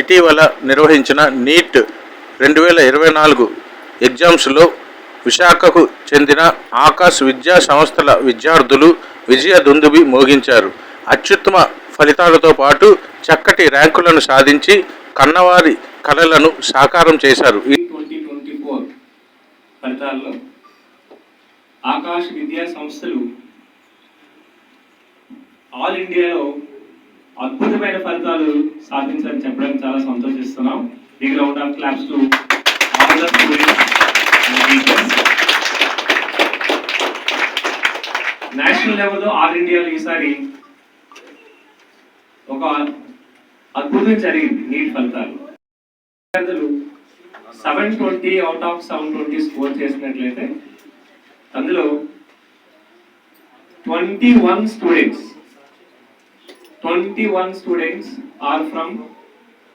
ఇటీవల నిర్వహించిన నీట్ రెండు వేల ఇరవై నాలుగు ఎగ్జామ్స్లో విశాఖకు చెందిన ఆకాశ్ విద్యా సంస్థల విద్యార్థులు విజయ దుందుబి మోగించారు. అత్యుత్తమ ఫలితాలతో పాటు చక్కటి ర్యాంకులను సాధించి కన్నవారి కళలను సాకారం చేశారు. ఈ ట్వంటీ ట్వంటీ ఫోర్ ఫలితాల్లో ఆకాశ విద్యా సంస్థలు ఆల్ ఇండియాలో అద్భుతమైన ఫలితాలు సాధించాలని చెప్పడానికి చాలా సంతోషిస్తున్నాం. Big round of claps to all the national లెవెల్లో ఆల్ ఇండియాలో ఈసారి ఒక అద్భుతం జరిగింది నీట్ ఫలితాలు. విద్యార్థులు seven twenty out of seven twenty score చేసినట్లయితే అందులో twenty one students 21 students are from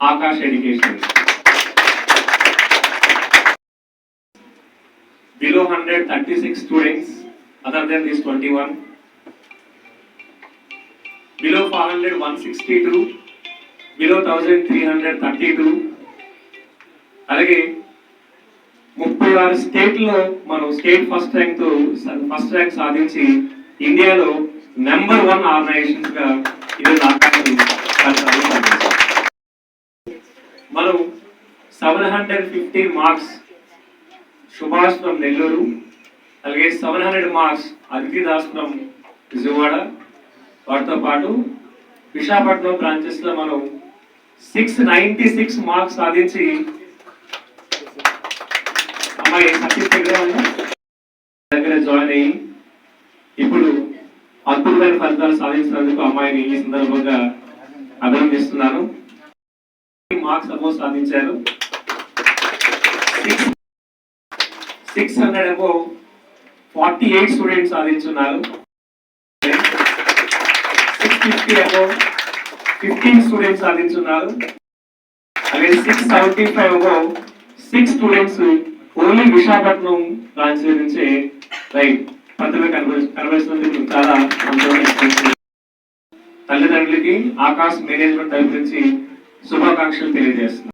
Akash Education. Below 136 students other than these 21. Below 400, 162. Below 1332. అలాగే ముప్పై ఆరు స్టేట్లో మనం స్టేట్ ఫస్ట్ ర్యాంక్తో ఫస్ట్ ర్యాంక్ సాధించి ఇండియాలో number one ఆర్గనైజేషన్స్గా seven hundred fifteen marks Subhash from Nellore. అలాగే seven hundred marks Aditi Das from Vijayawada. వాటితో పాటు విశాఖపట్నం బ్రాంచెస్లో మనం సిక్స్ నైంటీ సిక్స్ మార్క్స్ సాధించి అమ్మాయి సర్టిఫికెట్ దగ్గర జాయిన్ అయ్యి ఇప్పుడు అద్భుతమైన ఫలితాలు సాధించినందుకు అమ్మాయిని ఈ సందర్భంగా అభినందిస్తున్నాను. మార్క్స్ సపోజ్ సాధించారు. Six hundred above forty eight students సాధించున్నారు. Six fifty above fifteen students సాధించున్నారు. అలాగే six seventy five above six students only Visakhapatnam branch నుంచి రైట్ పత్రిక కనబడుతున్నందుకు చాలా సంతోషం తల్లిదండ్రులకి ఆకాశ్ మేనేజ్మెంట్ తరపు నుంచి శుభాకాంక్షలు తెలియజేస్తున్నాను